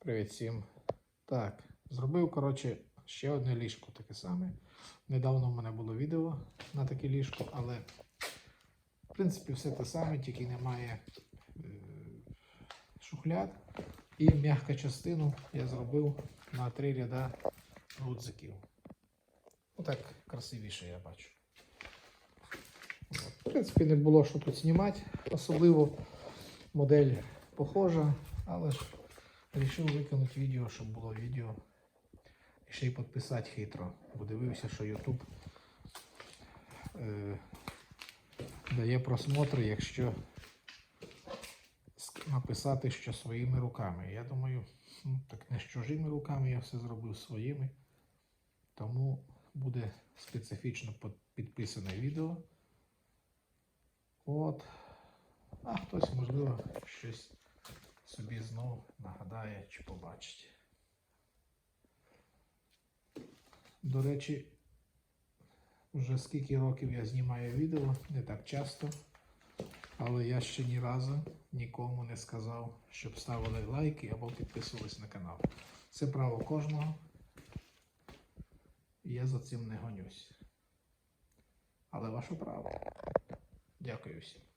Привіт всім. Так, зробив, коротше, ще одне ліжко таке саме. Недавно в мене було відео на таке ліжко, але в принципі все те саме, тільки немає е, шухляд. І м'яка частину я зробив на три ряда гудзиків. Отак красивіше я бачу. В принципі, не було що тут знімати. Особливо модель похожа, але ж Рішив викинути відео, щоб було відео. І ще й підписати хитро. Бо дивився, що YouTube е, дає просмотри, якщо написати, що своїми руками. Я думаю, ну, так не з чужими руками я все зробив своїми. Тому буде специфічно підписане відео. От. А хтось, можливо, щось собі знов нагадає чи побачить. До речі, вже скільки років я знімаю відео, не так часто, але я ще ні разу нікому не сказав, щоб ставили лайки або підписувались на канал. Це право кожного. Я за цим не гонюсь. Але ваше право. Дякую всім.